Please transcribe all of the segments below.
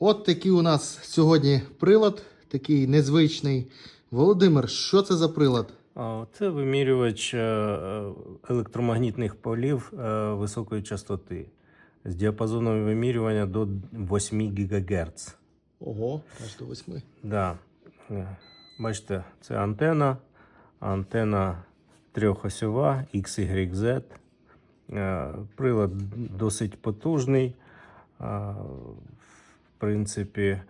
От такий у нас сьогодні прилад, такий незвичний. Володимир, що це за прилад? Це вимірювач е, е, електромагнітних полів е, високої частоти з діапазоном вимірювання до 8 ГГц. Ого, аж до восьми. Да. Е, Бачите, це антена. Антена трьохосьова XYZ. Прилад досить потужний. Принципі,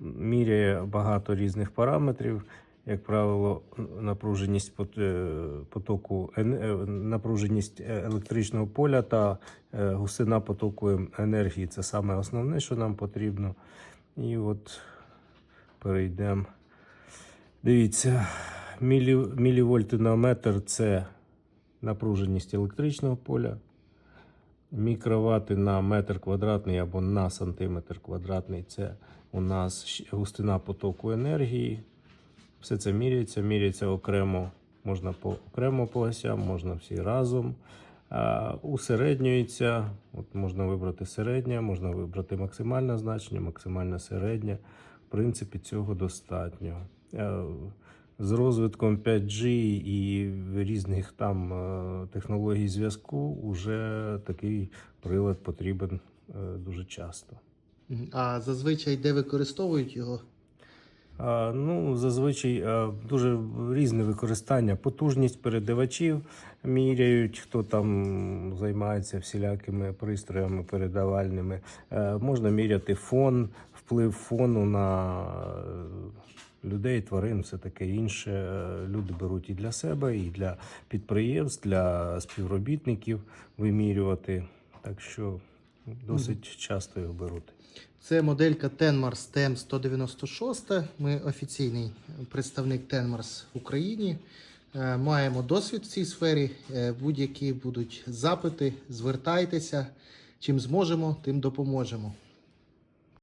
міряє багато різних параметрів. Як правило, напруженість е, потоку, е, напруженість е, електричного поля та е, густина потоку ем- енергії це саме основне, що нам потрібно. І от перейдемо. Дивіться, мілі, мілівольти на метр це напруженість електричного поля. Мікровати на метр квадратний або на сантиметр квадратний це у нас густина потоку енергії. Все це міряється, міряється окремо, можна по окремо по осям, можна всі разом. Усереднюється, от можна вибрати середнє, можна вибрати максимальне значення, максимальне середнє. В принципі, цього достатньо. Е, З розвитком 5G і різних там е, технологій зв'язку вже такий прилад потрібен е, дуже часто. А зазвичай де використовують його? А, Ну, зазвичай а, дуже різне використання. Потужність передавачів міряють, хто там займається всілякими пристроями передавальними. Е, Можна міряти фон, вплив фону на е, людей, тварин, все таке інше. Е, Люди беруть і для себе, і для підприємств, для співробітників вимірювати. Так що досить часто його беруть. Це моделька Tenmars TM196. Ми офіційний представник Tenmars в Україні. Е, Маємо досвід в цій сфері. Е, Будь-які будуть запити, звертайтеся. Чим зможемо, тим допоможемо.